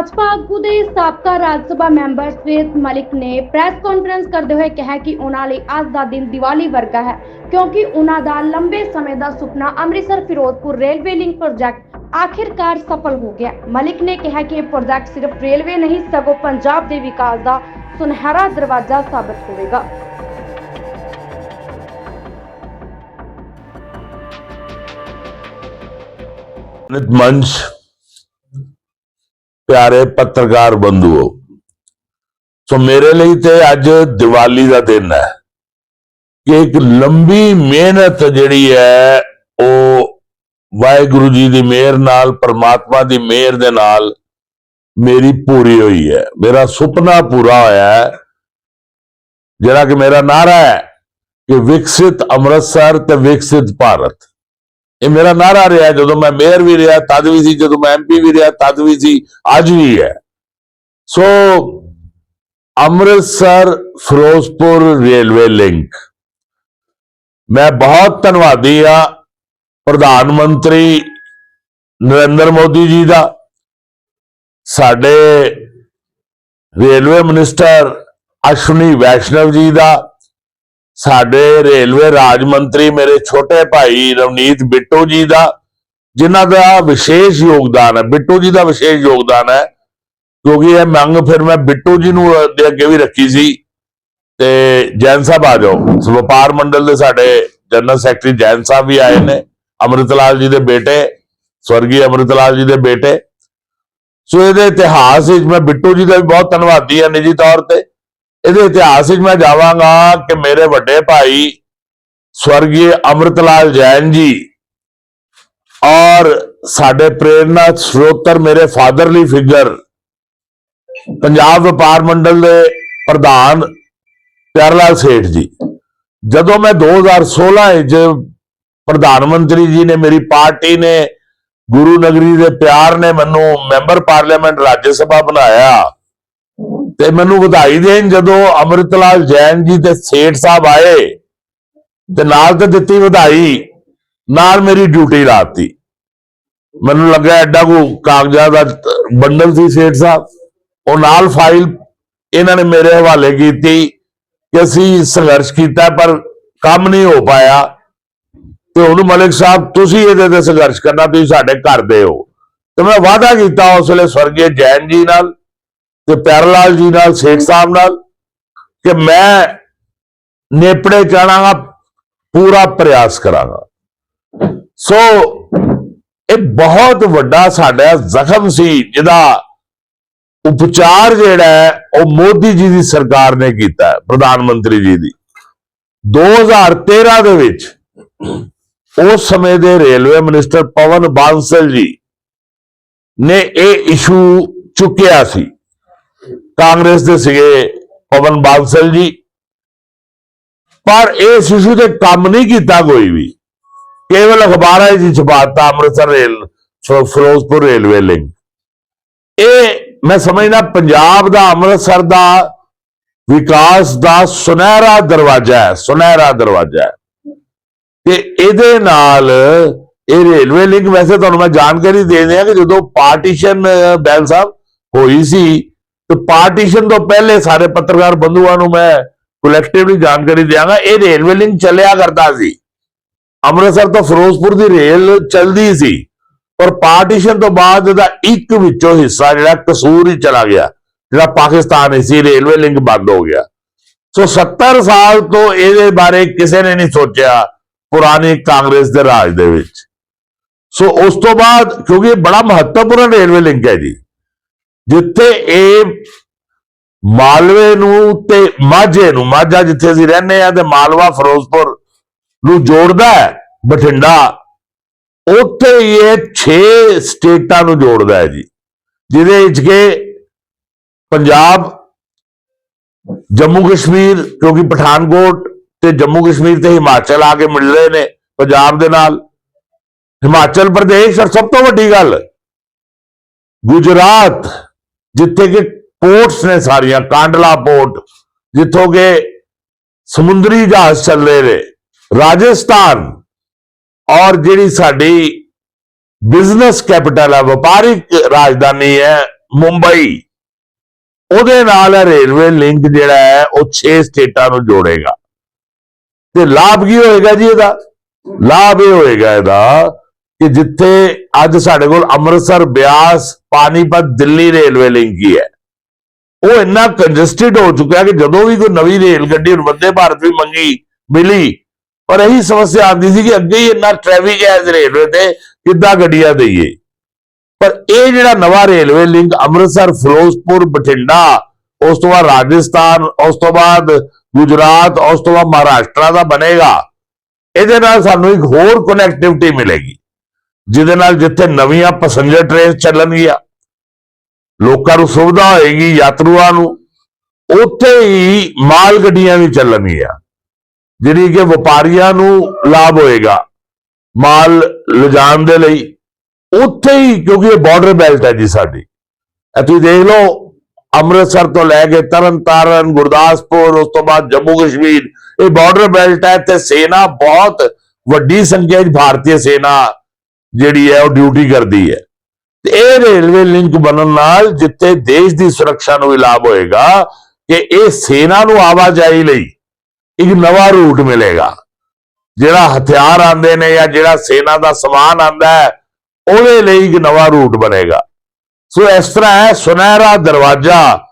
ਭਾਜਪਾ ਆਗੂ ਦੇ ਸਾਬਕਾ ਰਾਜ ਸਭਾ ਮੈਂਬਰ ਸਵੇਤ ਮਲਿਕ ਨੇ ਪ੍ਰੈਸ ਕਾਨਫਰੰਸ ਕਰਦੇ ਹੋਏ ਕਿਹਾ ਕਿ ਉਹਨਾਂ ਲਈ ਅੱਜ ਦਾ ਦਿਨ ਦੀਵਾਲੀ ਵਰਗਾ ਹੈ, ਕਿਉਂਕਿ ਉਹਨਾਂ ਦਾ ਲੰਬੇ ਸਮੇਂ ਦਾ ਸੁਪਨਾ Amritsar Ferozepur railway link project ਆਖਿਰਕਾਰ ਸਫਲ ਹੋ ਗਿਆ। ਮਲਿਕ ਨੇ ਕਿਹਾ ਕਿ ਇਹ ਪ੍ਰੋਜੈਕਟ ਸਿਰਫ ਰੇਲਵੇ ਨਹੀਂ, ਸਗੋਂ ਪੰਜਾਬ ਦੇ ਵਿਕਾਸ ਦਾ ਸੁਨਹਿਰਾ ਦਰਵਾਜ਼ਾ ਸਾਬਤ ਹੋਵੇਗਾ। ਨਿਤ ਮੰਚ ਪਿਆਰੇ ਪੱਤਰਕਾਰ ਬੰਧੂਓ, ਸੋ ਮੇਰੇ ਲਈ ਤੇ ਅੱਜ ਦੀਵਾਲੀ ਦਾ ਦਿਨ ਹੈ ਕਿ ਇੱਕ ਲੰਬੀ ਮਿਹਨਤ ਜਿਹੜੀ ਹੈ, ਉਹ ਵਾਹਿਗੁਰੂ ਜੀ ਦੀ ਮਿਹਰ ਨਾਲ, ਪਰਮਾਤਮਾ ਦੀ ਮਿਹਰ ਦੇ ਨਾਲ ਮੇਰੀ ਪੂਰੀ ਹੋਈ ਹੈ। ਮੇਰਾ ਸੁਪਨਾ ਪੂਰਾ ਹੋਇਆ ਹੈ, ਜਿਹੜਾ ਕਿ ਮੇਰਾ ਨਾਰਾ ਹੈ ਕਿ ਵਿਕਸਿਤ ਅੰਮ੍ਰਿਤਸਰ ਤੇ ਵਿਕਸਿਤ ਭਾਰਤ। ਇਹ ਮੇਰਾ ਨਾਰਾ ਰਿਹਾ ਜਦੋਂ ਮੈਂ ਮੇਅਰ ਵੀ ਰਿਹਾ, ਤਦ ਵੀ ਸੀ। ਜਦੋਂ ਮੈਂ ਐਮਪੀ ਵੀ ਰਿਹਾ, ਤਦ ਵੀ ਸੀ। ਅੱਜ ਵੀ ਹੈ। So Amritsar Ferozepur railway link. ਮੈਂ ਬਹੁਤ ਧੰਨਵਾਦੀ ਆ ਪ੍ਰਧਾਨ ਮੰਤਰੀ ਨਰਿੰਦਰ ਮੋਦੀ ਜੀ ਦਾ। ਸਾਡੇ ਰੇਲਵੇ ਮਿਨਿਸਟਰ ਅਸ਼ਵਨੀ ਵੈਸ਼ਨਵ ਜੀ ਦਾ। ਸਾਡੇ ਰੇਲਵੇ ਰਾਜ ਮੰਤਰੀ ਮੇਰੇ ਛੋਟੇ ਭਾਈ ਰਵਨੀਤ ਬਿੱਟੂ ਜੀ ਦਾ, ਜਿਨ੍ਹਾਂ ਦਾ ਵਿਸ਼ੇਸ਼ ਯੋਗਦਾਨ ਹੈ, ਬਿੱਟੂ ਜੀ ਦਾ ਵਿਸ਼ੇਸ਼ ਯੋਗਦਾਨ ਹੈ, ਕਿਉਂਕਿ ਇਹ ਮੰਗ ਫਿਰ ਮੈਂ ਬਿੱਟੂ ਜੀ ਨੂੰ ਦੇ ਅੱਗੇ ਵੀ ਰੱਖੀ ਸੀ। ਤੇ ਜੈਨ ਸਾਹਿਬ ਆ ਜਾਓ। ਵਪਾਰ ਮੰਡਲ ਦੇ ਸਾਡੇ ਜਨਰਲ ਸੈਕਟਰੀ ਜੈਨ ਸਾਹਿਬ ਵੀ ਆਏ ਨੇ, ਅੰਮ੍ਰਿਤਲਾਲ ਜੀ ਦੇ ਬੇਟੇ, ਸਵਰਗੀ ਅੰਮ੍ਰਿਤਲਾਲ ਜੀ ਦੇ ਬੇਟੇ। ਸੋ ਇਹਦੇ ਇਤਿਹਾਸ ਵਿੱਚ ਮੈਂ ਬਿੱਟੂ ਜੀ ਦਾ ਵੀ ਬਹੁਤ ਧੰਨਵਾਦੀ ਹਾਂ ਨਿੱਜੀ ਤੌਰ ਤੇ। ਇਹਦੇ ਇਤਿਹਾਸ ਵਿੱਚ ਮੈਂ ਜਾਵਾਂਗਾ ਕਿ ਮੇਰੇ ਵੱਡੇ ਭਾਈ ਸਵਰਗੀ ਅੰਮ੍ਰਿਤਲਾਲ ਜੈਨ ਜੀ ਔਰ ਸਾਡੇ ਪ੍ਰੇਰਨਾ ਸਰੋਤਰ ਮੇਰੇ ਫਾਦਰਲੀ ਫਿਗਰ ਪੰਜਾਬ ਵਪਾਰ ਮੰਡਲ ਦੇ ਪ੍ਰਧਾਨ ਪਿਆਰਲਾਲ ਸੇਠ ਜੀ। ਜਦੋਂ ਮੈਂ 2016 ਵਿੱਚ ਪ੍ਰਧਾਨ ਮੰਤਰੀ ਜੀ ਨੇ ਮੇਰੀ ਪਾਰਟੀ ਨੇ ਗੁਰੂ ਨਗਰੀ ਦੇ ਪਿਆਰ ਨੇ ਮੈਨੂੰ ਮੈਂਬਰ ਪਾਰਲੀਮੈਂਟ ਰਾਜ ਸਭਾ ਬਣਾਇਆ ਤੇ ਮੈਨੂੰ ਵਧਾਈ ਦੇਣ ਜਦੋਂ ਅੰਮ੍ਰਿਤਲਾਲ ਜੈਨ ਜੀ ਤੇ ਸੇਠ ਸਾਹਿਬ ਆਏ ਤੇ ਨਾਲ ਤੇ ਦਿੱਤੀ ਵਧਾਈ, ਨਾਲ ਮੇਰੀ ਡਿਊਟੀ ਲਾਤੀ। ਮੈਨੂੰ ਲੱਗਾ ਐਡਾ ਕੋ ਕਾਗਜ਼ਾਤ ਦਾ ਬੰਡਲ ਸੀ ਸੇਠ ਸਾਹਿਬ। ਉਹ ਨਾਲ ਫਾਈਲ ਇਹਨਾਂ ਨੇ ਮੇਰੇ ਹਵਾਲੇ ਕੀਤੀ ਕਿ ਅਸੀਂ ਸੰਘਰਸ਼ ਕੀਤਾ ਪਰ ਕੰਮ ਨਹੀਂ ਹੋ ਪਾਇਆ। ਤੇ ਉਹਨੂੰ ਮਲਿਕ ਸਾਹਿਬ, ਤੁਸੀਂ ਇਹਦੇ ਤੇ ਸੰਘਰਸ਼ ਕਰਨਾ, ਤੁਸੀਂ ਸਾਡੇ ਘਰ ਦੇ ਹੋ। ਤੇ ਮੈਂ ਵਾਅਦਾ ਕੀਤਾ ਉਸ ਵੇਲੇ ਸਵਰਗੀ ਜੈਨ ਜੀ ਨਾਲ ਤੇ ਪਿਆਰਲਾਲ ਜੀ ਨਾਲ ਸੇਖ ਸਾਹਿਬ ਨਾਲ, ਕਿ ਮੈਂ ਨੇਪੜੇ ਚਾਣਾਗਾ ਪੂਰਾ ਪ੍ਰਯਾਸ ਕਰਾਂਗਾ। ਸੋ, ਇਹ ਬਹੁਤ ਵੱਡਾ ਸਾਡਾ ਜ਼ਖਮ ਸੀ, ਜਿਹਦਾ ਉਪਚਾਰ ਜਿਹੜਾ ਹੈ, ਉਹ ਮੋਦੀ ਜੀ ਦੀ ਸਰਕਾਰ ਨੇ ਕੀਤਾ ਪ੍ਰਧਾਨ ਮੰਤਰੀ ਜੀ ਦੀ। 2013 ਦੇ ਵਿੱਚ, ਉਸ ਸਮੇਂ ਦੇ ਰੇਲਵੇ ਮਿਨਿਸਟਰ ਪਵਨ ਬਾਂਸਲ ਜੀ ਨੇ ਇਹ ਇਸ਼ੂ ਚੁੱਕਿਆ ਸੀ। ਕਾਂਗਰਸ ਦੇ ਸੀਗੇ ਪਵਨ ਬਾਂਸਲ ਜੀ। ਪਰ ਇਸ ਇਸ਼ੂ ਤੇ ਕੰਮ ਨਹੀਂ ਕੀਤਾ ਕੋਈ ਵੀ। ਕੇਵਲ ਅਖਬਾਰਾਂ 'ਚ ਛਪਾਤਾ Amritsar rail Ferozepur railway link. ਇਹ ਮੈਂ ਸਮਝਦਾ ਪੰਜਾਬ ਦਾ, ਅੰਮ੍ਰਿਤਸਰ ਦਾ ਵਿਕਾਸ ਦਾ ਸੁਨਹਿਰਾ ਦਰਵਾਜ਼ਾ ਹੈ, ਸੁਨਹਿਰਾ ਦਰਵਾਜ਼ਾ ਹੈ। ਤੇ ਇਹਦੇ ਨਾਲ ਇਹ ਰੇਲਵੇ ਲਿੰਕ ਵੈਸੇ ਤੁਹਾਨੂੰ ਮੈਂ ਜਾਣਕਾਰੀ ਦੇ ਦਿਆਂ ਕਿ ਜਦੋਂ ਪਾਰਟੀਸ਼ਨ ਬੈਲ ਸਾਹਿਬ ਹੋਈ ਸੀ ਤੇ ਪਾਰਟੀਸ਼ਨ ਤੋਂ ਪਹਿਲੇ ਸਾਰੇ ਪੱਤਰਕਾਰ ਬੰਧੂਆਂ ਨੂੰ ਮੈਂ ਕਲੈਕਟਿਵਲੀ ਜਾਣਕਾਰੀ ਦਿਆਂਗਾ, ਇਹ ਰੇਲਵੇ ਲਿੰਕ ਚੱਲਿਆ ਕਰਦਾ ਸੀ। ਅੰਮ੍ਰਿਤਸਰ ਤੋਂ ਫਿਰੋਜ਼ਪੁਰ ਦੀ ਰੇਲ ਚੱਲਦੀ ਸੀ, ਪਰ ਪਾਰਟੀਸ਼ਨ ਤੋਂ ਬਾਅਦ ਇਹਦਾ ਇੱਕ ਵਿੱਚੋਂ ਹਿੱਸਾ ਜਿਹੜਾ ਕਸੂਰ ਹੀ ਚਲਾ ਗਿਆ, ਜਿਹੜਾ ਪਾਕਿਸਤਾਨ ਵਿੱਚ ਸੀ ਰੇਲਵੇ ਲਿੰਕ ਬੰਦ ਹੋ ਗਿਆ। ਸੋ 70 ਸਾਲ ਤੋਂ ਇਹਦੇ ਬਾਰੇ ਕਿਸੇ ਨੇ ਨਹੀਂ ਸੋਚਿਆ ਪੁਰਾਣੀ ਕਾਂਗਰਸ ਦੇ ਰਾਜ ਦੇ ਵਿੱਚ। ਸੋ ਉਸ ਤੋਂ ਬਾਅਦ, ਕਿਉਂਕਿ ਇਹ ਬੜਾ ਮਹੱਤਵਪੂਰਨ ਰੇਲਵੇ ਲਿੰਕ ਹੈ ਜੀ। ਜਿੱਥੇ ਇਹ ਮਾਲਵੇ ਨੂੰ ਤੇ ਮਾਝੇ ਨੂੰ, ਮਾਝਾ ਜਿੱਥੇ ਅਸੀਂ ਰਹਿੰਦੇ ਆ ਤੇ ਮਾਲਵਾ ਫਿਰੋਜ਼ਪੁਰ ਨੂੰ ਜੋੜਦਾ ਹੈ, ਬਠਿੰਡਾ, ਉੱਥੇ ਇਹ 6 ਸਟੇਟਾਂ ਨੂੰ ਜੋੜਦਾ ਹੈ ਜੀ। ਜਿਹਦੇ ਵਿੱਚ ਕਿ ਪੰਜਾਬ, ਜੰਮੂ ਕਸ਼ਮੀਰ ਕਿਉਂਕਿ ਪਠਾਨਕੋਟ ਤੇ ਜੰਮੂ ਕਸ਼ਮੀਰ ਤੇ ਹਿਮਾਚਲ ਆ ਕੇ ਮਿਲ ਰਹੇ ਨੇ ਪੰਜਾਬ ਦੇ ਨਾਲ। ਹਿਮਾਚਲ ਪ੍ਰਦੇਸ਼ ਔਰ ਸਭ ਤੋਂ ਵੱਡੀ ਗੱਲ, ਗੁਜਰਾਤ ਜਿੱਥੇ ਕਿ ਪੋਰਟਸ ਨੇ ਸਾਰੀਆਂ, ਕਾਂਡਲਾ ਪੋਰਟ ਜਿੱਥੋਂ ਕਿ ਸਮੁੰਦਰੀ ਜਹਾਜ਼ ਚੱਲ ਰਹੇ ਨੇ, ਰਾਜਸਥਾਨ ਔਰ ਜਿਹੜੀ ਸਾਡੀ ਬਿਜ਼ਨਸ ਕੈਪੀਟਲ ਹੈ, ਵਪਾਰਿਕ ਰਾਜਧਾਨੀ ਹੈ ਮੁੰਬਈ, ਉਹਦੇ ਨਾਲ ਰੇਲਵੇ ਲਿੰਕ ਜਿਹੜਾ ਹੈ, ਉਹ 6 ਸਟੇਟਾਂ ਨੂੰ ਜੋੜੇਗਾ। ਤੇ ਲਾਭ ਕੀ ਹੋਏਗਾ ਜੀ ਇਹਦਾ? ਲਾਭ ਇਹ ਹੋਏਗਾ ਇਹਦਾ ਕਿ ਜਿੱਥੇ ਅੱਜ ਸਾਡੇ ਕੋਲ ਅੰਮ੍ਰਿਤਸਰ, ਬਿਆਸ ਪਾਣੀਪਤ ਦਿੱਲੀ ਰੇਲਵੇ ਲਿੰਕ ਹੀ ਹੈ। ਉਹ ਇੰਨਾ ਕੰਜਸਟਡ ਹੋ ਚੁੱਕਿਆ ਕਿ ਜਦੋਂ ਵੀ ਕੋਈ ਨਵੀਂ ਰੇਲ ਗੱਡੀ ਹੁਣ ਵੰਦੇ ਭਾਰਤ ਵੀ ਮੰਗੀ, ਮਿਲੀ, ਪਰ ਇਹੀ ਸਮੱਸਿਆ ਆਉਂਦੀ ਸੀ ਕਿ ਅੱਗੇ ਹੀ ਇੰਨਾ ਟ੍ਰੈਫਿਕ ਹੈ ਇਸ ਰੇਲਵੇ ਤੇ, ਕਿੱਦਾਂ ਗੱਡੀਆਂ ਦਈਏ। ਪਰ ਇਹ ਜਿਹੜਾ ਨਵਾਂ ਰੇਲਵੇ ਲਿੰਕ ਅੰਮ੍ਰਿਤਸਰ, ਫਿਰੋਜ਼ਪੁਰ, ਬਠਿੰਡਾ, ਉਸ ਤੋਂ ਬਾਅਦ ਰਾਜਸਥਾਨ, ਉਸ ਤੋਂ ਬਾਅਦ ਗੁਜਰਾਤ, ਉਸ ਤੋਂ ਬਾਅਦ ਮਹਾਰਾਸ਼ਟਰ ਦਾ ਬਣੇਗਾ। ਇਹਦੇ ਨਾਲ ਸਾਨੂੰ ਇੱਕ ਹੋਰ ਕਨੈਕਟੀਵਿਟੀ ਮਿਲੇਗੀ। ਜਿਹਦੇ ਨਾਲ ਜਿੱਥੇ ਨਵੀਆਂ ਪੈਸੇਂਜਰ ਟ੍ਰੇਨ ਚੱਲਣਗੀਆਂ, ਲੋਕਾਂ ਨੂੰ ਸੁਵਿਧਾ ਹੋਏਗੀ ਯਾਤਰੂਆਂ ਨੂੰ, ਉੱਥੇ ਹੀ ਮਾਲ ਗੱਡੀਆਂ ਵੀ ਚੱਲਣਗੀਆਂ, ਜਿਹੜੀ ਕਿ ਵਪਾਰੀਆਂ ਨੂੰ ਲਾਭ ਹੋਏਗਾ ਮਾਲ ਲਿਜਾਣ ਦੇ ਲਈ, ਉੱਥੇ ਹੀ, ਕਿਉਂਕਿ ਇਹ ਬਾਰਡਰ ਬੈਲਟ ਹੈ ਜੀ ਸਾਡੀ। ਇਹ ਤੁਸੀਂ ਦੇਖ ਲਓ, ਅੰਮ੍ਰਿਤਸਰ ਤੋਂ ਲੈ ਕੇ ਤਰਨਤਾਰਨ, ਗੁਰਦਾਸਪੁਰ, ਉਸ ਤੋਂ ਬਾਅਦ ਜੰਮੂ ਕਸ਼ਮੀਰ, ਇਹ ਬਾਰਡਰ ਬੈਲਟ ਹੈ ਤੇ ਸੈਨਾ ਬਹੁਤ ਵੱਡੀ ਸੰਖਿਆ ਵਿੱਚ ਭਾਰਤੀ ਸੈਨਾ ਜਿਹੜੀ ਹੈ ਉਹ ਡਿਊਟੀ ਕਰਦੀ ਹੈ। ਤੇ ਇਹ ਰੇਲਵੇ ਲਿੰਕ ਬਣਨ ਨਾਲ ਜਿੱਥੇ ਦੇਸ਼ ਦੀ ਸੁਰੱਖਿਆ ਨੂੰ ਵੀ ਲਾਭ ਹੋਏਗਾ ਕਿ ਇਹ ਸੈਨਾ ਨੂੰ ਆਵਾਜਾਈ ਲਈ ਇੱਕ ਨਵਾਂ ਰੂਟ ਮਿਲੇਗਾ। ਜਿਹੜਾ ਹਥਿਆਰ ਆਉਂਦੇ ਨੇ ਜਾਂ ਜਿਹੜਾ ਸੈਨਾ ਦਾ ਸਮਾਨ ਆਂਦਾ ਹੈ, ਉਹਦੇ ਲਈ ਇੱਕ ਨਵਾਂ ਰੂਟ ਬਣੇਗਾ। ਸੋ ਇਸ ਤਰ੍ਹਾਂ ਹੈ, ਸੁਨਹਿਰਾ ਦਰਵਾਜ਼ਾ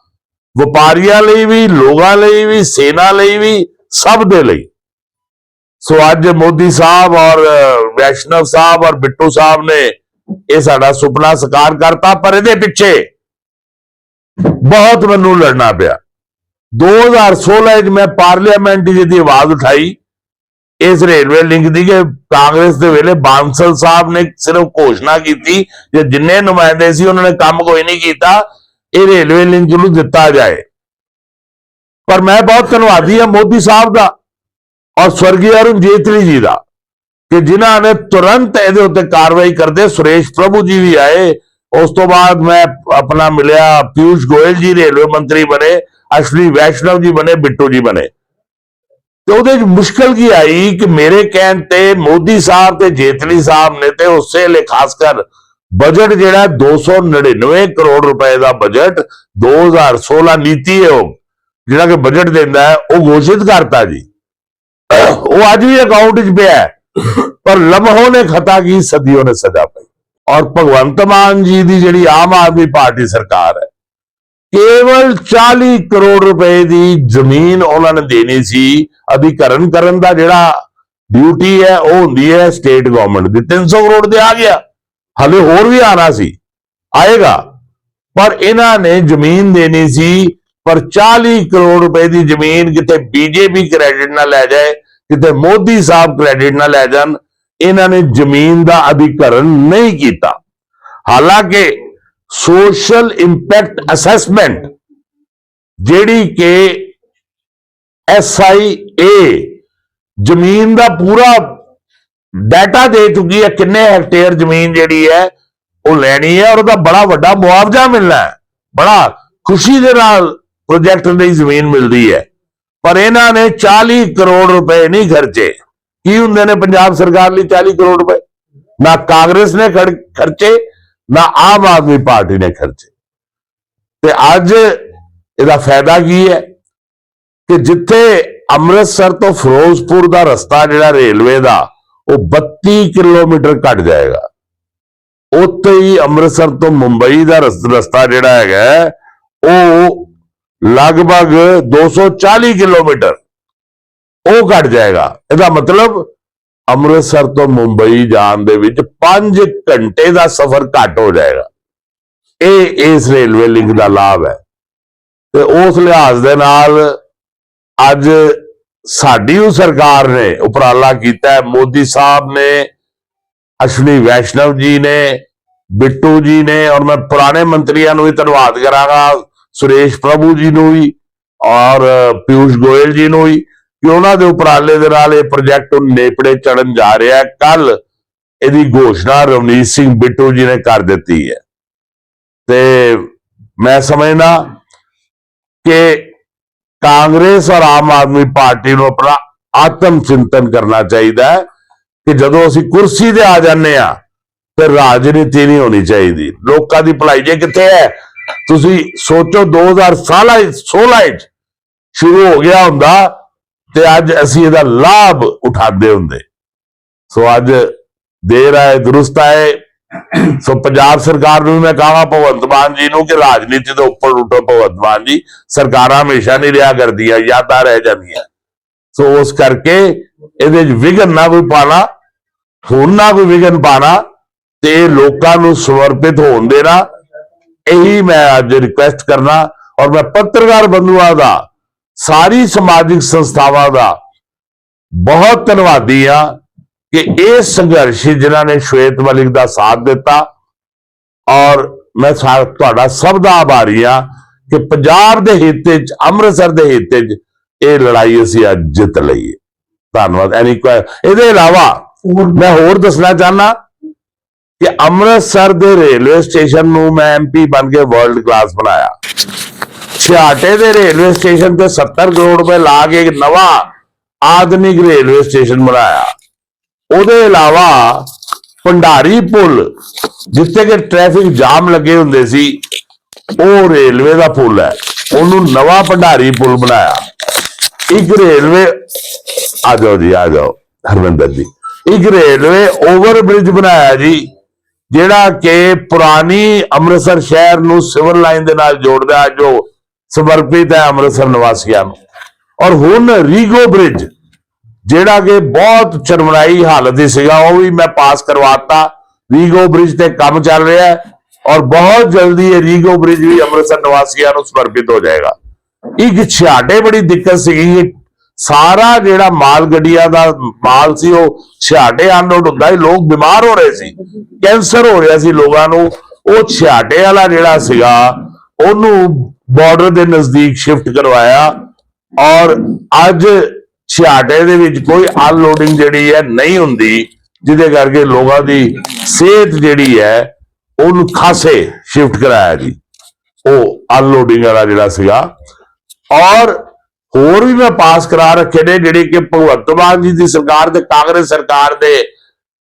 ਵਪਾਰੀਆਂ ਲਈ ਵੀ, ਲੋਕਾਂ ਲਈ ਵੀ, ਸੈਨਾ ਲਈ ਵੀ, ਸਭ ਦੇ ਲਈ। ਸੋ ਅੱਜ ਮੋਦੀ ਸਾਹਿਬ ਔਰ ਵੈਸ਼ਨਵ ਸਾਹਿਬ ਔਰ ਬਿੱਟੂ ਸਾਹਿਬ ਨੇ ਇਹ ਸਾਡਾ ਸੁਪਨਾ ਸਾਕਾਰ ਕਰਤਾ, ਪਰ ਇਹਦੇ ਪਿੱਛੇ ਬਹੁਤ ਮੈਨੂੰ ਲੜਨਾ ਪਿਆ। 2016 ਵਿੱਚ ਮੈਂ ਪਾਰਲੀਮੈਂਟ 'ਚ ਜਿਹਦੀ ਆਵਾਜ਼ ਉਠਾਈ, ਇਸ ਰੇਲਵੇ ਲਿੰਕ ਦੀ ਕਿ ਕਾਂਗਰਸ ਦੇ ਵੇਲੇ ਬਾਂਸਲ ਸਾਹਿਬ ਨੇ ਸਿਰਫ ਘੋਸ਼ਣਾ ਕੀਤੀ, ਜੇ ਜਿੰਨੇ ਨੁਮਾਇੰਦੇ ਸੀ ਉਹਨਾਂ ਨੇ ਕੰਮ ਕੋਈ ਨਹੀਂ ਕੀਤਾ, ਇਹ ਰੇਲਵੇ ਲਿੰਕ ਨੂੰ ਦਿੱਤਾ ਜਾਏ। ਪਰ ਮੈਂ ਬਹੁਤ ਧੰਨਵਾਦੀ ਹਾਂ ਮੋਦੀ ਸਾਹਿਬ ਦਾ। ਔਰ ਸਵਰਗੀ ਅਰੁਣ ਜੇਤਲੀ ਜੀ ਦਾ, ਕਿ ਜਿਨ੍ਹਾਂ ਨੇ ਤੁਰੰਤ ਇਹਦੇ ਉੱਤੇ ਕਾਰਵਾਈ ਕਰਦੇ, ਸੁਰੇਸ਼ ਪ੍ਰਭੂ ਜੀ ਵੀ ਆਏ, ਉਸ ਤੋਂ ਬਾਅਦ ਮੈਂ ਆਪਣਾ ਮਿਲਿਆ ਪਿਊਸ਼ ਗੋਇਲ ਜੀ, ਰੇਲਵੇ ਮੰਤਰੀ ਬਣੇ, ਅਸ਼ਵਨੀ ਵੈਸ਼ਨਵ ਜੀ ਬਣੇ, ਬਿੱਟੂ ਜੀ ਬਣੇ। ਤੇ ਉਹਦੇ ਵਿੱਚ ਮੁਸ਼ਕਲ ਕੀ ਆਈ ਕਿ ਮੇਰੇ ਕਹਿਣ ਤੇ ਮੋਦੀ ਸਾਹਿਬ ਤੇ ਜੇਤਲੀ ਸਾਹਿਬ ਨੇ ਤੇ ਉਸੇ ਲਈ ਖਾਸ ਕਰ ਬਜਟ ਜਿਹੜਾ 299 ਕਰੋੜ ਰੁਪਏ ਦਾ ਬਜਟ 2016 ਨੀਤੀ ਆਯੋਗ ਜਿਹੜਾ ਕਿ ਬਜਟ ਦਿੰਦਾ ਹੈ, ਉਹ ਘੋਸ਼ਿਤ ਕਰਤਾ ਜੀ। ਉਹ ਅੱਜ ਵੀ ਅਕਾਊਂਟ 'ਚ ਪਿਆ ਪਰ ਲਮਹੋਂ ਨੇ ਖਤਾ ਕੀ, ਸਦੀਆਂ ਨੇ ਸਜ਼ਾ ਪਈ। ਔਰ ਭਗਵੰਤ ਮਾਨ ਜੀ ਦੀ ਜਿਹੜੀ ਆਮ ਆਦਮੀ ਪਾਰਟੀ ਸਰਕਾਰ ਹੈ, ਕੇਵਲ 40 ਕਰੋੜ ਰੁਪਏ ਦੀ ਜ਼ਮੀਨ ਉਹਨਾਂ ਨੇ ਦੇਣੀ ਸੀ। ਅਧਿਕਰਨ ਕਰਨ ਦਾ ਜਿਹੜਾ ਡਿਊਟੀ ਹੈ, ਉਹ ਹੁੰਦੀ ਹੈ ਸਟੇਟ ਗਵਰਨਮੈਂਟ ਦੀ। 300 ਕਰੋੜ ਦੇ ਆ ਗਿਆ। ਹਲੇ ਹੋਰ ਵੀ ਆਣਾ ਸੀ। ਆਏਗਾ। ਪਰ ਇਹਨਾਂ ਨੇ ਜ਼ਮੀਨ ਦੇਣੀ ਸੀ ਪਰ 40 ਕਰੋੜ ਰੁਪਏ ਦੀ ਜ਼ਮੀਨ ਕਿਤੇ ਬੀਜੇਪੀ ਕ੍ਰੈਡਿਟ ਨਾ ਲੈ ਜਾਏ ਕਿਤੇ ਮੋਦੀ ਸਾਹਿਬ ਕ੍ਰੈਡਿਟ ਨਾ ਲੈ ਜਾਣ, ਇਹਨਾਂ ਨੇ ਜ਼ਮੀਨ ਦਾ ਅਧਿਕਰਨ ਨਹੀਂ ਕੀਤਾ। ਹਾਲਾਂਕਿ ਸੋਸ਼ਲ ਇੰਪੈਕਟ ਅਸੈਸਮੈਂਟ ਜਿਹੜੀ ਕਿ ਐਸਆਈਏ ਜ਼ਮੀਨ ਦਾ ਪੂਰਾ ਡਾਟਾ ਦੇ ਚੁੱਕੀ ਹੈ, ਕਿੰਨੇ ਹੈਕਟੇਅਰ ਜ਼ਮੀਨ ਜਿਹੜੀ ਹੈ, ਉਹ ਲੈਣੀ ਹੈ, ਔਰ ਉਹਦਾ ਬੜਾ ਵੱਡਾ ਮੁਆਵਜ਼ਾ ਮਿਲਣਾ ਹੈ। ਬੜਾ ਖੁਸ਼ੀ ਦੇ ਨਾਲ ਪ੍ਰੋਜੈਕਟ ਦੀ ਜ਼ਮੀਨ ਮਿਲਦੀ ਹੈ। ਪਰ ਇਹਨਾਂ ਨੇ 40 ਕਰੋੜ ਰੁਪਏ ਨਹੀਂ ਖਰਚੇ। ਕੀ ਹੁੰਦੇ ਨੇ ਪੰਜਾਬ ਸਰਕਾਰ ਲਈ 40 ਕਰੋੜ ਰੁਪਏ? ਨਾ ਕਾਂਗਰਸ ਨੇ ਖਰਚੇ, ਨਾ ਆਮ ਆਦਮੀ ਪਾਰਟੀ ਨੇ ਖਰਚੇ। ਤੇ ਅੱਜ ਇਹਦਾ ਫਾਇਦਾ ਕੀ ਹੈ? ਕਿ ਜਿੱਥੇ ਅੰਮ੍ਰਿਤਸਰ ਤੋਂ ਫਿਰੋਜ਼ਪੁਰ ਦਾ ਰਸਤਾ ਜਿਹੜਾ ਰੇਲਵੇ ਦਾ, ਉਹ 32 ਕਿਲੋਮੀਟਰ ਘਟ ਜਾਏਗਾ। ਉੱਥੇ ਹੀ ਅੰਮ੍ਰਿਤਸਰ ਤੋਂ ਮੁੰਬਈ ਦਾ ਰਸਤਾ ਜਿਹੜਾ ਹੈਗਾ, ਉਹ ਲਗਭਗ 240 ਕਿਲੋਮੀਟਰ। ਉਹ ਘਟ ਜਾਏਗਾ। ਇਹਦਾ ਮਤਲਬ ਅੰਮ੍ਰਿਤਸਰ ਤੋਂ ਮੁੰਬਈ ਜਾਣ ਦੇ ਵਿੱਚ 5 ਘੰਟੇ ਦਾ ਸਫ਼ਰ ਘੱਟ ਹੋ ਜਾਏਗਾ। ਇਹ ਇਸ ਰੇਲਵੇ ਲਿੰਕ ਦਾ ਲਾਭ ਹੈ। ਤੇ ਉਸ ਲਿਹਾਜ਼ ਦੇ ਨਾਲ ਅੱਜ ਸਾਡੀ ਉਹ ਸਰਕਾਰ ਨੇ ਉਪਰਾਲਾ ਕੀਤਾ ਹੈ। ਮੋਦੀ ਸਾਹਿਬ ਨੇ, ਅਸ਼ਵਨੀ ਵੈਸ਼ਨਵ ਜੀ ਨੇ, ਬਿੱਟੂ ਜੀ ਨੇ, ਔਰ ਮੈਂ ਪੁਰਾਣੇ ਮੰਤਰੀਆਂ ਨੂੰ ਵੀ ਧੰਨਵਾਦ ਕਰਾਂਗਾ। ਸੁਰੇਸ਼ ਪ੍ਰਭੂ ਜੀ ਨੂੰ ਵੀ ਔਰ ਪਿਊਸ਼ ਗੋਇਲ ਜੀ ਨੂੰ ਵੀ ਕਿ ਉਹਨਾਂ ਦੇ ਉਪਰਾਲੇ ਦੇ ਨਾਲ ਇਹ ਪ੍ਰੋਜੈਕਟ ਨੇਪੜੇ ਚੜਨ ਜਾ ਰਿਹਾ ਕੱਲ ਇਹਦੀ ਘੋਸ਼ਣਾ ਰਵਨੀਤ ਸਿੰਘ ਬਿੱਟੂ ਜੀ ਨੇ ਕਰ ਦਿੱਤੀ ਹੈ। ਤੇ ਮੈਂ ਸਮਝਦਾ ਕਿ ਕਾਂਗਰਸ ਔਰ ਆਮ ਆਦਮੀ ਪਾਰਟੀ ਨੂੰ ਆਪਣਾ ਆਤਮ ਚਿੰਤਨ ਕਰਨਾ ਚਾਹੀਦਾ ਹੈ ਕਿ ਜਦੋਂ ਅਸੀਂ ਕੁਰਸੀ ਤੇ ਆ ਜਾਂਦੇ ਆ ਤੇ ਰਾਜਨੀਤੀ ਨਹੀਂ ਹੋਣੀ ਚਾਹੀਦੀ। ਲੋਕਾਂ ਦੀ ਭਲਾਈ ਜੇ ਕਿੱਥੇ ਹੈ? ਤੁਸੀਂ ਸੋਚੋ 2016 16 ਵਿੱਚ ਸ਼ੁਰੂ ਹੋ ਗਿਆ ਹੁੰਦਾ ਤੇ ਅੱਜ ਅਸੀਂ ਇਹਦਾ ਲਾਭ ਉਠਾਉਂਦੇ ਹੁੰਦੇ। ਸੋ ਅੱਜ ਦੇਰ ਆਏ ਦਰੁਸਤ ਆਏ। ਸੋ ਪੰਜਾਬ ਸਰਕਾਰ ਨੂੰ ਮੈਂ ਕਹਾਂ ਭਗਵੰਤ ਮਾਨ ਜੀ ਨੂੰ ਕਿ ਰਾਜਨੀਤੀ ਤੋਂ ਉੱਪਰ ਉੱਠੋ ਭਗਵੰਤ ਮਾਨ ਜੀ। ਸਰਕਾਰਾਂ ਹਮੇਸ਼ਾ ਨਹੀਂ ਰਿਹਾ ਕਰਦੀਆਂ, ਯਾਦਾਂ ਰਹਿ ਜਾਂਦੀਆਂ। ਸੋ ਉਸ ਕਰਕੇ ਇਹਦੇ ਵਿੱਚ ਵਿਘਨ ਨਾ ਕੋਈ ਪਾਣਾ, ਹੁਣ ਨਾ ਕੋਈ ਵਿਘਨ ਪਾਣਾ ਤੇ ਲੋਕਾਂ ਨੂੰ ਸਮਰਪਿਤ ਹੋਣ ਦੇਣਾ। ਇਹੀ ਮੈਂ ਅੱਜ ਰਿਕੁਐਸਟ ਕਰਨਾ ਔਰ ਮੈਂ ਪੱਤਰਕਾਰ ਬੰਧੂਆਂ ਦਾ ਸਾਰੀ ਸਮਾਜਿਕ ਸੰਸਥਾਵਾਂ ਦਾ ਬਹੁਤ ਧੰਨਵਾਦੀ ਆ ਕਿ ਇਹ ਸੰਘਰਸ਼ ਜਿਨ੍ਹਾਂ ਨੇ ਸ਼ਵੇਤ ਮਲਿਕ ਦਾ ਸਾਥ ਦਿੱਤਾ ਔਰ ਮੈਂ ਤੁਹਾਡਾ ਸਭ ਦਾ ਆਭਾਰੀ ਆ ਕਿ ਪੰਜਾਬ ਦੇ ਹਿੱਤ 'ਚ ਅੰਮ੍ਰਿਤਸਰ ਦੇ ਹਿੱਤ 'ਚ ਇਹ ਲੜਾਈ ਅਸੀਂ ਅੱਜ ਜਿੱਤ ਲਈ ਧੰਨਵਾਦ। ਐਨੀ ਇਹਦੇ ਇਲਾਵਾ ਮੈਂ ਹੋਰ ਦੱਸਣਾ ਚਾਹਨਾ ਕਿ ਅੰਮ੍ਰਿਤਸਰ ਦੇ ਰੇਲਵੇ ਸਟੇਸ਼ਨ ਨੂੰ ਮੈਂ ਐਮਪੀ ਬਣ ਕੇ ਵਰਲਡ ਕਲਾਸ ਬਣਾਇਆ। ਛਿਆਟੇ ਦੇ ਰੇਲਵੇ ਸਟੇਸ਼ਨ ਤੇ 70 ਕਰੋੜ ਰੁਪਏ ਲਾ ਕੇ ਇੱਕ ਨਵਾਂ ਆਧੁਨਿਕ ਰੇਲਵੇ ਸਟੇਸ਼ਨ ਬਣਾਇਆ। ਉਹਦੇ ਇਲਾਵਾ ਭੰਡਾਰੀ ਪੁਲ, ਜਿੱਥੇ ਕਿ ਟ੍ਰੈਫਿਕ ਜਾਮ ਲੱਗੇ ਹੁੰਦੇ ਸੀ, ਉਹ ਰੇਲਵੇ ਦਾ ਪੁਲ ਹੈ। ਉਹਨੂੰ ਨਵਾਂ ਭੰਡਾਰੀ ਪੁਲ ਬਣਾਇਆ। ਇੱਕ ਰੇਲਵੇ, ਆ ਜਾਓ ਜੀ, ਆ ਜਾਓ, ਹਰਵਿੰਦਰ ਜੀ। ਇੱਕ ਰੇਲਵੇ ਓਵਰ ਬ੍ਰਿਜ ਬਣਾਇਆ ਜੀ। ਜਿਹੜਾ ਕਿ ਪੁਰਾਣੀ ਅੰਮ੍ਰਿਤਸਰ ਸ਼ਹਿਰ ਨੂੰ ਸਿਵਲ ਲਾਈਨ ਦੇ ਨਾਲ ਜੋੜਦਾ ਹੈ, ਜੋ ਸਮਰਪਿਤ ਹੈ ਅੰਮ੍ਰਿਤਸਰ ਨਿਵਾਸੀਆਂ ਨੂੰ। ਔਰ ਹੁਣ ਰੀਗੋ ਬ੍ਰਿਜ, ਜਿਹੜਾ ਕਿ ਬਹੁਤ ਚਰਮਰਾਈ ਹਾਲਤ ਹੀ ਸੀਗਾ, ਉਹ ਵੀ ਮੈਂ ਪਾਸ ਕਰਵਾਤਾ। ਰੀਗੋ ਬ੍ਰਿਜ ਤੇ ਕੰਮ ਚੱਲ ਰਿਹਾ ਹੈ ਔਰ ਬਹੁਤ ਜਲਦੀ ਇਹ ਰੀਗੋ ਬ੍ਰਿਜ ਵੀ ਅੰਮ੍ਰਿਤਸਰ ਨਿਵਾਸੀਆਂ ਨੂੰ ਸਮਰਪਿਤ ਹੋ ਜਾਏਗਾ। ਇੱਕ ਛਿਆਟੇ ਬੜੀ ਦਿੱਕਤ ਸੀਗੀ ਸਾਰਾ ਜਿਹੜਾ ਮਾਲ ਗੱਡੀਆਂ ਦਾ ਮਾਲ ਸੀ ਉਹ ਛਿਆਟੇ ਅਨਲੋਡ ਹੁੰਦਾ ਸੀ, ਲੋਕ ਬਿਮਾਰ ਹੋ ਰਹੇ ਸੀ, ਕੈਂਸਰ ਹੋ ਰਿਹਾ ਸੀ ਲੋਕਾਂ ਨੂੰ। ਉਹ ਛਿਆਟੇ ਵਾਲਾ ਜਿਹੜਾ ਸੀਗਾ, ਉਹਨੂੰ ਬਾਰਡਰ ਦੇ ਨਜ਼ਦੀਕ ਸ਼ਿਫਟ ਕਰਵਾਇਆ ਔਰ ਅੱਜ ਛਿਆਟੇ ਦੇ ਵਿੱਚ ਕੋਈ ਅਨਲੋਡਿੰਗ ਜਿਹੜੀ ਹੈ ਨਹੀਂ ਹੁੰਦੀ, ਜਿਹਦੇ ਕਰਕੇ ਲੋਕਾਂ ਦੀ ਸਿਹਤ ਜਿਹੜੀ ਹੈ, ਉਹਨੂੰ ਖਾਸੇ ਸ਼ਿਫਟ ਕਰਾਇਆ ਜੀ। ਉਹ ਅਨਲੋਡਿੰਗ ਵਾਲਾ ਜਿਹੜਾ ਸੀਗਾ। ਔਰ ਹੋਰ ਵੀ ਮੈਂ ਪਾਸ ਕਰਾ ਰੱਖੇ ਨੇ ਜਿਹੜੇ ਕਿ ਭਗਵੰਤ ਮਾਨ ਜੀ ਦੀ ਸਰਕਾਰ ਤੇ ਕਾਂਗਰਸ ਸਰਕਾਰ ਦੇ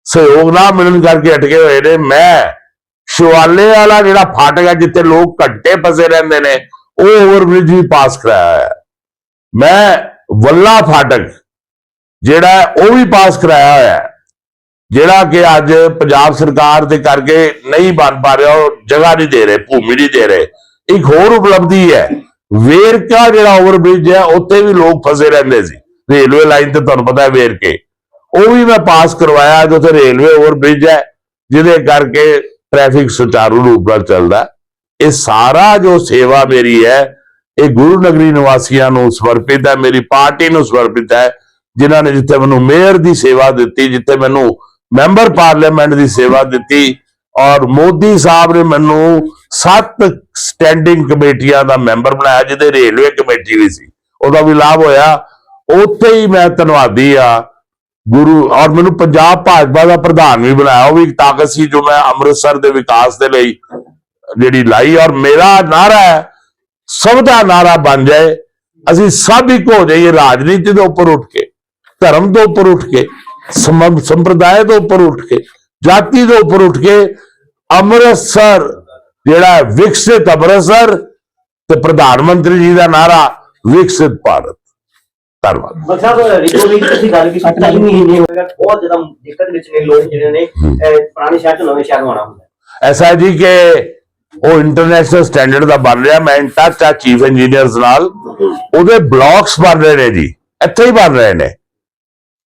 ਸਹਿਯੋਗ ਨਾਲ ਮਿਲਣ ਕਰਕੇ ਅਟਕੇ ਹੋਏ ਨੇ। ਮੈਂ ਸ਼ਿਵਾਲੇ ਵਾਲਾ ਜਿਹੜਾ ਫਾਟਕ ਹੈ ਜਿੱਥੇ ਲੋਕ ਘੰਟੇ ਫਸੇ ਰਹਿੰਦੇ ਨੇ, ਉਹ ਓਵਰਬ੍ਰਿਜ ਵੀ ਪਾਸ ਕਰਾਇਆ ਹੈ। ਮੈਂ ਵੱਲਾ ਫਾਟਕ ਜਿਹੜਾ ਉਹ ਵੀ ਪਾਸ ਕਰਾਇਆ ਹੋਇਆ ਹੈ, ਜਿਹੜਾ ਕਿ ਅੱਜ ਪੰਜਾਬ ਸਰਕਾਰ ਦੇ ਕਰਕੇ ਨਹੀਂ ਬਣ ਪਾ ਰਿਹਾ, ਉਹ ਜਗ੍ਹਾ ਨਹੀਂ ਦੇ ਰਹੇ, ਭੂਮੀ ਨਹੀਂ ਦੇ ਰਹੇ। ਇੱਕ ਹੋਰ ਉਪਲਬਧੀ ਹੈ ਵੇਰਕਾ ਜਿਹੜਾ ਓਵਰਬ੍ਰਿਜ ਹੈ, ਉੱਥੇ ਵੀ ਲੋਕ ਫਸੇ ਰਹਿੰਦੇ ਸੀ। ਰੇਲਵੇ ਲਾਈਨ ਤੇ ਤੁਹਾਨੂੰ ਪਤਾ ਹੈ ਵੇਰਕੇ। ਉਹ ਵੀ ਮੈਂ ਪਾਸ ਕਰਵਾਇਆ ਜੋ ਤੇ ਰੇਲਵੇ ਓਵਰਬ੍ਰਿਜ ਹੈ, ਜਿਹਦੇ ਕਰਕੇ ਟ੍ਰੈਫਿਕ ਸੁਚਾਰੂ ਰੂਪ ਨਾਲ ਚੱਲਦਾ ਇਹ ਸਾਰਾ ਜੋ ਸੇਵਾ ਮੇਰੀ ਹੈ, ਇਹ ਗੁਰੂ ਨਗਰੀ ਨਿਵਾਸੀਆਂ ਨੂੰ ਸਮਰਪਿਤ ਹੈ, ਮੇਰੀ ਪਾਰਟੀ ਨੂੰ ਸਮਰਪਿਤ ਹੈ, ਜਿਨ੍ਹਾਂ ਨੇ ਜਿੱਥੇ ਮੈਨੂੰ ਮੇਅਰ ਦੀ ਸੇਵਾ ਦਿੱਤੀ, ਜਿੱਥੇ ਮੈਨੂੰ ਮੈਂਬਰ ਪਾਰਲੀਮੈਂਟ ਦੀ ਸੇਵਾ ਦਿੱਤੀ, ਔਰ ਮੋਦੀ ਸਾਹਿਬ ਨੇ ਮੈਨੂੰ ਸੱਤ ਸਟੈਂਡਿੰਗ ਕਮੇਟੀਆਂ ਦਾ ਮੈਂਬਰ ਬਣਾਇਆ, ਜਿਹਦੇ ਰੇਲਵੇ ਕਮੇਟੀ ਵੀ ਸੀ। ਉਹਦਾ ਵੀ ਲਾਭ ਹੋਇਆ। ਉੱਥੇ ਹੀ ਮੈਂ ਧੰਨਵਾਦੀ ਆ, ਗੁਰੂ, ਔਰ ਮੈਨੂੰ ਪੰਜਾਬ ਭਾਜਪਾ ਦਾ ਪ੍ਰਧਾਨ ਵੀ ਬਣਾਇਆ। ਉਹ ਵੀ ਇੱਕ ਤਾਕਤ ਸੀ ਜੋ ਮੈਂ ਅੰਮ੍ਰਿਤਸਰ ਦੇ ਵਿਕਾਸ ਦੇ ਲਈ ਜਿਹੜੀ ਲਾਈ, ਔਰ ਮੇਰਾ ਨਾਰਾ ਹੈ, ਸਭ ਦਾ ਨਾਰਾ ਬਣ ਜਾਏ। ਅਸੀਂ ਸਭ ਇੱਕ ਹੋ ਜਾਈਏ ਰਾਜਨੀਤੀ ਦੇ ਉੱਪਰ ਉੱਠ ਕੇ, ਧਰਮ ਤੋਂ ਉੱਪਰ ਉੱਠ ਕੇ ਸਮ- ਸੰਪਰਦਾਇ ਤੋਂ ਉੱਪਰ ਉੱਠ ਕੇ, ਜਾਤੀ ਤੋਂ ਉੱਪਰ ਉੱਠ ਕੇ, ਅੰਮ੍ਰਿਤਸਰ ਜਿਹੜਾ ਵਿਕਸਿਤ ਅੰਮ੍ਰਿਤਸਰ ਤੇ ਪ੍ਰਧਾਨ ਮੰਤਰੀ ਜੀ ਦਾ ਨਾਰਾ ਵਿਕਸਿਤ ਭਾਰਤ। ਧੰਨਵਾਦ। ਮਕਸਦ ਰਿਕੋ ਵੀ ਤੁਸੀਂ ਗੱਲ ਕੀਤੀ ਢਾਈ ਮਹੀਨੇ ਹੋ ਗਏ ਬਹੁਤ ਜ਼ਿਆਦਾ ਦਿੱਕਤ ਵਿੱਚ ਨੇ ਲੋਕ ਜਿਹੜੇ ਨੇ ਅਹ, ਪੁਰਾਣੇ ਸ਼ਹਿਰ ਤੋਂ ਨਵੇਂ ਸ਼ਹਿਰ ਨੂੰ ਆਉਣਾ ਹੁੰਦਾ। ਹੈ। ਐਸਾ ਹੈ ਜੀ ਕਿ ਉਹ ਇੰਟਰਨੈਸ਼ਨਲ ਸਟੈਂਡਰਡ ਦਾ ਬਣ ਰਿਹਾ ਮੈਂ ਟੱਚ ਆ ਚੀਫ ਇੰਜੀਨੀਅਰਸ ਨਾਲ। ਉਹਦੇ ਬਲਾਕਸ ਬਣ ਰਹੇ ਨੇ ਜੀ ਇੱਥੇ ਹੀ ਬਣ ਰਹੇ ਨੇ।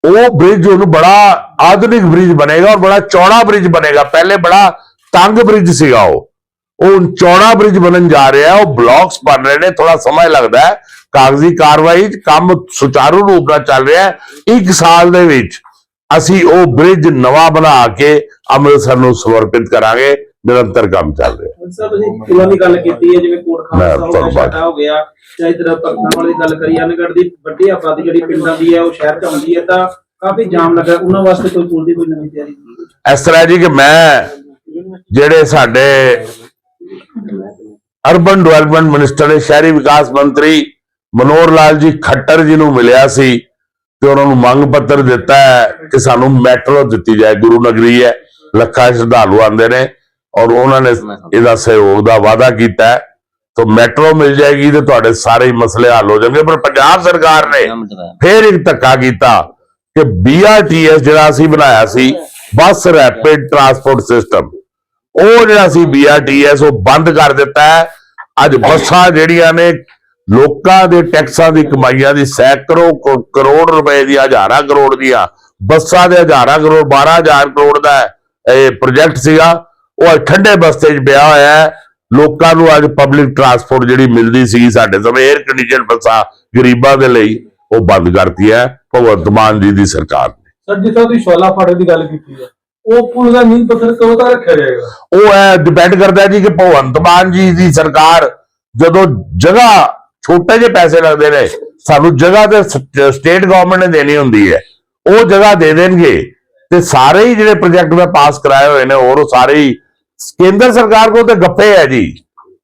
ਉਹ ਬ੍ਰਿਜ ਉਹਨੂੰ ਬੜਾ ਆਧੁਨਿਕ ਬ੍ਰਿਜ ਬਣੇਗਾ ਔਰ ਬੜਾ ਚੌੜਾ ਬ੍ਰਿਜ ਬਣੇਗਾ। ਪਹਿਲੇ ਬੜਾ ਤੰਗ ਬ੍ਰਿਜ ਸੀਗਾ ਉਹ। ਉਹ ਚੌੜਾ ਬ੍ਰਿਜ ਬਣਨ ਜਾ ਰਿਹਾ ਹੈ ਉਹ ਬਲਾਕਸ ਬਣ ਰਹੇ ਨੇ ਥੋੜਾ ਸਮਾਂ ਲੱਗਦਾ ਹੈ। ਕਾਗਜ਼ੀ ਕਾਰਵਾਈ ਕੰਮ ਸੁਚਾਰੂ ਰੂਪ ਨਾਲ ਚੱਲ ਰਿਹਾ ਹੈ। ਇੱਕ ਸਾਲ ਦੇ ਵਿੱਚ ਅਸੀਂ ਉਹ ਬ੍ਰਿਜ ਨਵਾਂ ਬਣਾ ਕੇ ਅੰਮ੍ਰਿਤਸਰ ਨੂੰ ਸਮਰਪਿਤ ਕਰਾਂਗੇ। ਨਿਰੰਤਰ ਕੰਮ ਚੱਲ ਰਿਹਾ ਸਰ ਤੁਸੀਂ ਪੁਲਾਂ ਦੀ ਗੱਲ ਕੀਤੀ ਹੈ ਜਿਵੇਂ ਕੋਟ ਖਾਲਸਾ ਹੋ ਤੁਹਾਨੂੰ ਗਿਆ ਛਾਟਾ ਹੋ ਗਿਆ ਜਾਂ ਇਧਰ ਭਗਤਾਂ ਵਾਲੀ ਗੱਲ ਕਰੀ ਅਨਗੜ ਦੀ ਵੱਡੀ ਆਬਾਦੀ ਜਿਹੜੀ ਪਿੰਡਾਂ ਦੀ ਹੈ ਉਹ ਸ਼ਹਿਰ ਚ ਆਉਂਦੀ ਹੈ ਤਾਂ ਕਾਫੀ ਜਾਮ ਲੱਗਾ ਉਹਨਾਂ ਵਾਸਤੇ ਕੋਈ ਪੁਲ ਦੀ ਕੋਈ ਨਵੀਂ ਤਿਆਰੀ? ਨਹੀਂ ਇਸ ਤਰ੍ਹਾਂ ਜੀ ਕਿ ਮੈਂ ਜਿਹੜੇ ਸਾਡੇ ਅਰਬਨ ਡਿਵੈਲਪਮੈਂਟ ਮਿਨਿਸਟਰ ਨੇ ਸ਼ਹਿਰੀ ਵਿਕਾਸ ਮੰਤਰੀ ਮਨੋਹਰ ਲਾਲ ਜੀ ਖੱਟਰ ਜੀ ਨੂੰ ਮਿਲਿਆ ਸੀ ਤੇ ਉਹਨਾਂ ਨੂੰ ਮੰਗ ਪੱਤਰ ਦਿੱਤਾ ਹੈ ਕਿ ਸਾਨੂੰ ਮੈਟਰੋ ਦਿੱਤੀ ਜਾਏ। ਗੁਰੂ ਨਗਰੀ ਹੈ ਲੱਖਾਂ ਸ਼ਰਧਾਲੂ ਆਉਂਦੇ ਨੇ ਔਰ ਉਹਨਾਂ ਨੇ ਇਹਦਾ ਸਹਿਯੋਗ ਦਾ ਵਾਅਦਾ ਕੀਤਾ ਹੈ। ਤਾਂ ਮੈਟਰੋ ਮਿਲ ਜਾਏਗੀ ਤੇ ਤੁਹਾਡੇ ਸਾਰੇ ਮਸਲੇ ਹੱਲ ਹੋ ਜਾਣਗੇ। ਪਰ ਪੰਜਾਬ ਸਰਕਾਰ ਨੇ ਫੇਰ ਇੱਕ ਧੱਕਾ ਕੀਤਾ ਕਿ BRTS ਜਿਹੜਾ ਅਸੀਂ ਬਣਾਇਆ ਸੀ ਬੱਸ ਰੈਪਿਡ ਟਰਾਂਸਪੋਰਟ ਸਿਸਟਮ ਉਹ ਜਿਹੜਾ ਸੀ BRTS ਉਹ ਬੰਦ ਕਰ ਦਿੱਤਾ ਹੈ। ਅੱਜ ਬੱਸਾਂ ਜਿਹੜੀਆਂ ਨੇ ਲੋਕਾਂ ਦੇ ਟੈਕਸਾਂ ਦੀ ਕਮਾਈਆਂ ਦੀ ਸੈਕੜੋ ਕਰੋੜ ਰੁਪਏ ਦੀ ਹਜ਼ਾਰਾਂ ਕਰੋੜ ਦੀਆਂ ਬੱਸਾਂ ਦੇ ਹਜ਼ਾਰਾਂ ਕਰੋੜ 12000 ਕਰੋੜ ਦਾ ਇਹ ਪ੍ਰੋਜੈਕਟ ਸੀਗਾ। ਉਹ ਅੱਜ ਠੰਡੇ ਬਸਤੇ 'ਚ ਪਿਆ ਹੋਇਆ ਹੈ। ਲੋਕਾਂ ਨੂੰ ਅੱਜ ਪਬਲਿਕ ਟਰਾਂਸਪੋਰਟ ਜਿਹੜੀ ਮਿਲਦੀ ਸੀ ਸਾਡੇ ਸਮੇਂ 에ਅਰ ਕੰਡੀਸ਼ਨ ਬੱਸਾਂ ਗਰੀਬਾਂ ਦੇ ਲਈ ਉਹ ਬੰਦ ਕਰਤੀ ਹੈ ਭਗਵੰਤ ਮਾਨ ਜੀ ਦੀ ਸਰਕਾਰ ਨੇ। ਸਰ ਜਿੱਦਾਂ ਤੁਸੀਂ ਸ਼ੋਲਾ ਫਾਟਕ ਦੀ ਗੱਲ ਕੀਤੀ ਹੈ ਉਹ ਪੁਲ ਦਾ ਨੀਂਹ ਪੱਥਰ ਕਦੋਂ ਤੱਕ ਰੱਖਿਆ ਜਾਏਗਾ? ਉਹ ਹੈ ਡਿਪੈਂਡ ਕਰਦਾ ਹੈ ਜੀ ਕਿ ਭਗਵੰਤ ਮਾਨ ਜੀ ਦੀ ਸਰਕਾਰ ਜਦੋਂ ਜਗ੍ਹਾ ਛੋਟੇ ਜਿਹੇ ਪੈਸੇ ਲੱਗਦੇ ਨੇ, ਸਾਨੂੰ ਜਗ੍ਹਾ ਤੇ ਸਟੇਟ ਗਵਰਨਮੈਂਟ ਨੇ ਦੇਣੀ ਹੁੰਦੀ ਹੈ, ਉਹ ਜਗ੍ਹਾ ਦੇ ਦੇਣਗੇ ਤੇ ਸਾਰੇ ਹੀ ਜਿਹੜੇ ਪ੍ਰੋਜੈਕਟ ਮੈਂ ਪਾਸ ਕਰਾਏ ਹੋਏ ਨੇ, ਹੋਰ ਉਹ ਸਾਰੇ ਹੀ ਕੇਂਦਰ ਸਰਕਾਰ ਕੋਲ ਤੇ ਗੱਪੇ ਹੈ ਜੀ।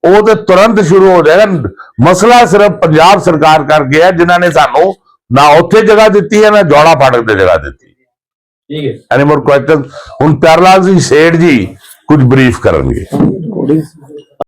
ਉਹ ਤੇ ਤੁਰੰਤ ਸ਼ੁਰੂ ਹੋ ਜਾਏਗਾ। ਮਸਲਾ ਸਿਰਫ ਪੰਜਾਬ ਸਰਕਾਰ ਕਰਕੇ ਹੈ, ਜਿਨ੍ਹਾਂ ਨੇ ਸਾਨੂੰ ਨਾ ਉੱਥੇ ਜਗ੍ਹਾ ਦਿੱਤੀ ਹੈ, ਨਾ ਜੋੜਾ ਫਾਟਕ ਤੇ ਜਗ੍ਹਾ ਦਿੱਤੀ। ਠੀਕ ਹੈ ਐਨੀ ਮੋਰ ਕੁਐਸਚਨ ਹੁਣ ਪਿਆਰਲਾਲ ਜੀ ਸੇਠ ਜੀ ਕੁਝ ਬਰੀਫ ਕਰਨਗੇ